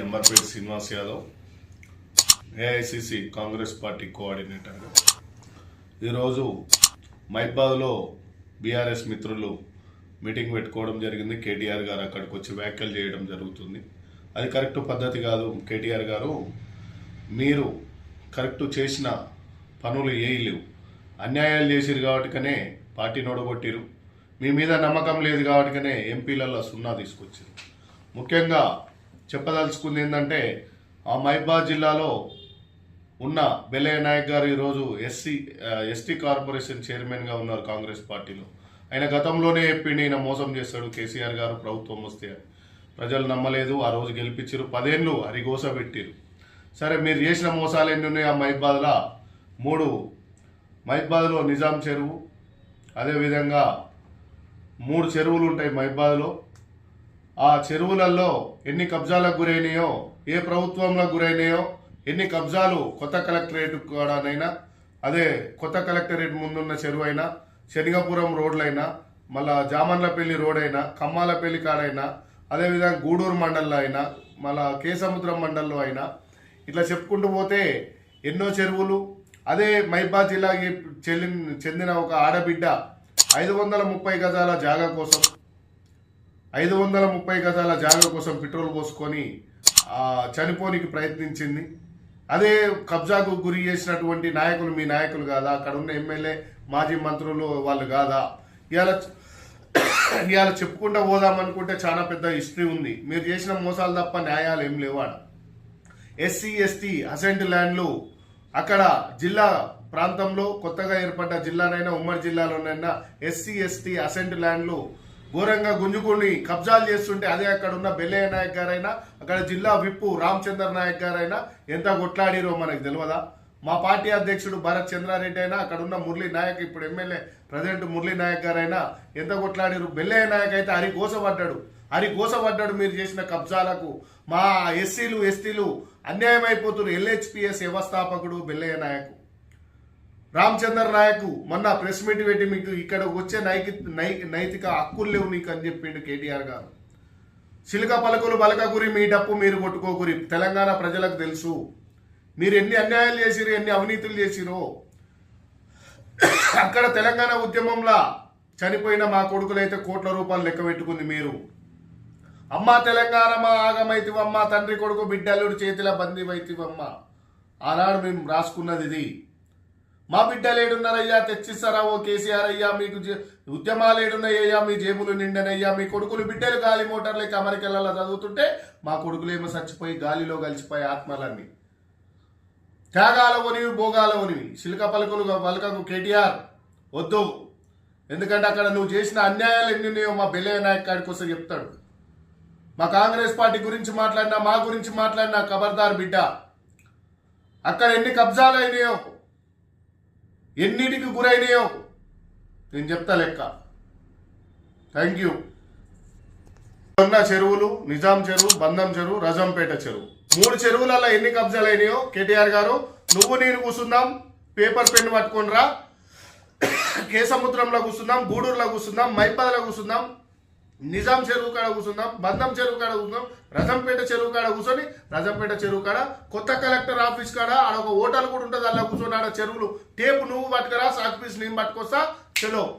MR Peta Srinivas Yadav AICC Congress party కోఆర్డినేటర్గా ఈరోజు మైబాద్లో బీఆర్ఎస్ మిత్రులు మీటింగ్ పెట్టుకోవడం జరిగింది. కేటీఆర్ గారు అక్కడికి వచ్చి వ్యాఖ్యలు చేయడం జరుగుతుంది. అది కరెక్ట్ పద్ధతి కాదు కేటీఆర్ గారు. మీరు కరెక్ట్ చేసిన పనులు ఏవి లేవు. అన్యాయాలు చేసిరు కాబట్టికనే పార్టీ నొడగొట్టిరు. మీ మీద నమ్మకం లేదు కాబట్టికనే ఎంపీలలో సున్నా తీసుకొచ్చారు. ముఖ్యంగా చెప్పదలుచుకుంది ఏంటంటే ఆ మహిబాద్ జిల్లాలో ఉన్న బెల్లయ్య నాయక్ గారు ఈరోజు ఎస్సీ ఎస్టీ కార్పొరేషన్ చైర్మన్గా ఉన్నారు కాంగ్రెస్ పార్టీలో. ఆయన గతంలోనే చెప్పిండి ఈయన మోసం చేస్తాడు కేసీఆర్ గారు ప్రభుత్వం వస్తే అని. ప్రజలు నమ్మలేదు ఆ రోజు గెలిపించారు పదేళ్ళు హరిగోస పెట్టిరు సరే మీరు చేసిన మోసాలు ఎన్ని ఉన్నాయి ఆ మహిబాద్లో? మూడు. మహిబాద్లో నిజాం చెరువు అదేవిధంగా మూడు చెరువులు ఉంటాయి మహిబాద్లో. ఆ చెరువులలో ఎన్ని కబ్జాలకు గురైనాయో ఏ ప్రభుత్వంలో గురైనాయో ఎన్ని కబ్జాలు కొత్త కలెక్టరేట్ కూడానైనా అదే కొత్త కలెక్టరేట్ ముందున్న చెరువు అయినా శనిగపురం రోడ్లైనా మళ్ళా జామన్లపల్లి రోడ్ అయినా కమ్మాలపల్లి కాడైనా అదేవిధంగా గూడూరు మండల్లో అయినా మళ్ళా కేసముద్రం మండల్లో అయినా ఇట్లా చెప్పుకుంటూ పోతే ఎన్నో చెరువులు అదే మైబాద్ జిల్లాకి చెల్లి చెందిన ఒక ఆడబిడ్డ ఐదు వందల ముప్పై గజాల జాగా కోసం ఐదు వందల ముప్పై గజాల జాగా కోసం పెట్రోల్ పోసుకొని చనిపోనికి ప్రయత్నించింది. అదే కబ్జాకు గురి చేసినటువంటి నాయకులు మీ నాయకులు కాదా? అక్కడ ఉన్న ఎమ్మెల్యే మాజీ మంత్రులు వాళ్ళు కాదా? ఇవాళ ఇవాళ చెప్పుకుంటూ పోదాం అనుకుంటే చాలా పెద్ద హిస్టరీ ఉంది. మీరు చేసిన మోసాలు తప్ప న్యాయాలు ఏం లేవాడ ఎస్సీ ఎస్టీ అసెంట్ ల్యాండ్లు అక్కడ జిల్లా ప్రాంతంలో కొత్తగా ఏర్పడ్డ జిల్లానైనా ఉమ్మడి జిల్లాలోనైనా ఎస్సీ ఎస్టీ అసెంట్ ల్యాండ్లు ఘోరంగా గుంజుకుని కబ్జాలు చేస్తుంటే అదే అక్కడ ఉన్న బెల్లయ్య నాయక్ గారైనా అక్కడ జిల్లా విప్పు రామచంద్ర నాయక్ గారైనా ఎంత కొట్లాడిరో మనకు తెలియదా మా పార్టీ అధ్యక్షుడు భరత్ చంద్రారెడ్డి అయినా అక్కడ ఉన్న మురళీ నాయక్ ఇప్పుడు ఎమ్మెల్యే ప్రజెంట్ మురళీ నాయక్ గారైనా ఎంత కొట్లాడిరు? బెల్లయ్య నాయక్ అయితే హరి కోసపడ్డాడు. హరి కోసపడ్డాడు మీరు చేసిన కబ్జాలకు. మా ఎస్సీలు ఎస్టీలు అన్యాయం అయిపోతున్నారు ఎల్హెచ్పిఎస్ వ్యవస్థాపకుడు బెల్లయ్య నాయకు. రామచంద్ర నాయక్ మొన్న ప్రెస్ మీట్ పెట్టి మీకు ఇక్కడ వచ్చే నైకి నై- నైతిక హక్కులు లేవు నీకు అని చెప్పిండు కేటీఆర్ గారు. చిలుక పలకలు పలక గురి మీ డప్పు మీరు కొట్టుకోకురి. తెలంగాణ ప్రజలకు తెలుసు. మీరు ఎన్ని అన్యాయాలు చేసిరు ఎన్ని అవినీతులు చేసిరో అక్కడ తెలంగాణ ఉద్యమంలో చనిపోయిన మా కొడుకులైతే కోట్ల రూపాయలు లెక్క పెట్టుకుంది మీరు. అమ్మా తెలంగాణ మా ఆగమైతివమ్మ తండ్రి కొడుకు బిడ్డలుడు చేతిలో బందీవైతివమ్మ ఆనాడు మేము రాసుకున్నది ఇది. మా బిడ్డలు ఏడున్నారయ్యా తెచ్చిస్తారా ఓ కేసీఆర్ అయ్యా మీకు జే- ఉద్యమాలు ఏడున్నాయ్యా మీ జేబులు నిండనయ్యా మీ కొడుకులు బిడ్డలు గాలి మోటార్లకి అమెరికెళ్ళలా చదువుతుంటే మా కొడుకులేమో చచ్చిపోయి గాలిలో కలిసిపోయి ఆత్మలన్నీ. త్యాగాల ఒనివి భోగాల ఒనివి శిల్క పలుకులు పలకకు కేటీఆర్ వద్దు. ఎందుకంటే అక్కడ నువ్వు చేసిన అన్యాయాలు ఎన్ని ఉన్నాయో మా బెల్లయ్య నాయక్ కాడికి వస్తే చెప్తాడు. మా కాంగ్రెస్ పార్టీ గురించి మాట్లాడినా మా గురించి మాట్లాడినా ఖబర్దార్ బిడ్డ. అక్కడ ఎన్ని కబ్జాలు అయినాయో ఎన్నిటికి గురైనాయో నేను చెప్తా లెక్క. థ్యాంక్ యూ ఉన్న చెరువులు నిజాం చెరువు బంధం చెరువు రజంపేట చెరువు. మూడు చెరువులలో ఎన్ని కబ్జాలు అయినాయో? కేటీఆర్ గారు నువ్వు నేను కూర్చుందాం పేపర్ పెన్ పట్టుకుని రా. కేసముద్రంలో కూర్చుందాం గూడూరులో కూర్చుందాం మైపాదలో కూర్చుందాం. నిజాం చెరువు కాడ కూర్చుందాం బంధం చెరువు కాడ కూర్చుందాం రజంపేట చెరువు కాడ కూర్చొని రజంపేట చెరువు కాడ కొత్త కలెక్టర్ ఆఫీస్ కాడ ఆడ ఒక హోటల్ కూడా ఉంటుంది అలా కూర్చొని ఆడ చెరువులు. టేపు నువ్వు పట్టుకురా సాక్ పీస్ నేను పట్టుకొస్తా చలో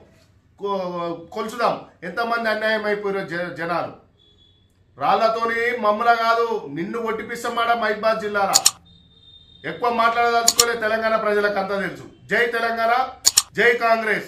కొ- కొలుచుదాం. ఎంతమంది అన్యాయం అయిపోయారు జ- జనాలు. రాళ్ళతోని మమ్మల కాదు నిన్ను ఒట్టిపిస్తామాడ మహిబాద్ జిల్లారా. ఎక్కువ మాట్లాడదలుచుకోలే తెలంగాణ ప్రజలకు అంతా తెలుసు. జై తెలంగాణ జై కాంగ్రెస్.